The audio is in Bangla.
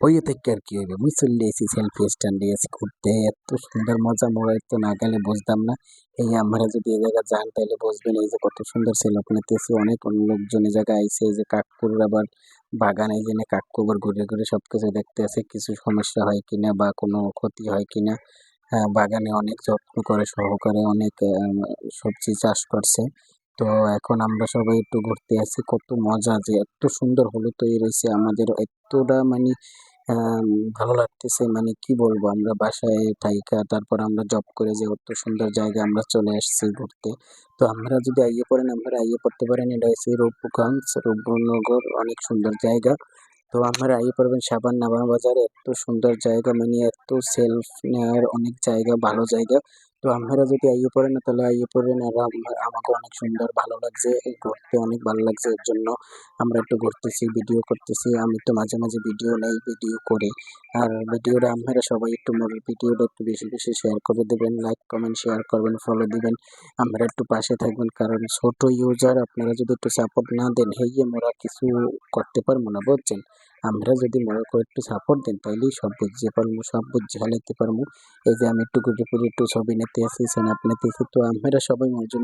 ওই থেকে আর কি হইবে? মুই এসেছি সেলফি স্ট্যান্ডে এসে ঘুরতে। এত সুন্দর মজা, মোরা তো না গেলে বুঝতাম না। এই আমরা যদি এই জায়গায় যান তাহলে বুঝবেন এই যে কত সুন্দর সেলফি নিতেছি অনেক লোকজন এই জায়গায় আইসে এই যে কাকুর আবার বাগান জন্য কাকু আবার ঘুরে ঘুরে সব কিছু দেখতে আসে, কিছু সমস্যা হয় কিনা বা কোনো ক্ষতি হয় কিনা। বাগানে অনেক যত্ন করে, সহকারে অনেক সবজি চাষ করছে। তো এখন আমরা সবাই একটু ঘুরতে আসি, কত মজা যে এত সুন্দর হলুদ তৈরি হয়েছে আমাদের এতটা মানে ভালো লাগতেছে। মানে কি বলব, আমরা বাসায় থাইকা, তারপর আমরা জব করে যে অত সুন্দর জায়গা আমরা চলে আসছি ঘুরতে। তো আমরা যদি আইয়ে পড়েন, আমরা আইয়ে পড়তে পারেন। এটা হচ্ছে রূপগঞ্জ, রূপনগর, অনেক সুন্দর জায়গা। তো আপনারা আইয়ে পড়বেন সাবান নাবান বাজারে এত সুন্দর জায়গা মানে এত সেলফ নেওয়ার অনেক জায়গা, ভালো জায়গা। তো আপনারা যদি আইয়ে পড়েন তাহলে আইয়ে পড়বেন আর আম- আমাকে অনেক সুন্দর, ভালো লাগছে ঘুরতে অনেক ভালো লাগছে, এর জন্য আমরা একটু ঘুরতেছি ভিডিও করতেছি, আমি তো মাঝে মাঝে ভিডিও নেই ভিডিও করি। আর ভিডিওটা আপনারা সবাই একটু মোর ভিডিওটা একটু বেশি বেশি শেয়ার করে দেবেন লাইক কমেন্ট শেয়ার করবেন ফলো দিবেন। আপনারা একটু পাশে থাকবেন, কারণ ছোট ইউজার আপনারা যদি একটু সাপোর্ট না দেন হেয়ে মোরা কিছু করতে পারব না, বুঝছেন? আমরা যদি মনে করে একটু সাপোর্ট দেন, তাইলেই সব বুঝতে পারব সব বুঝে হালাইতে পারব এই যে আমি একটু ঘুরে ফিরে একটু ছবি নিতে আসি স্ন্যাপ নিতে তো, আমরা সবাই একটু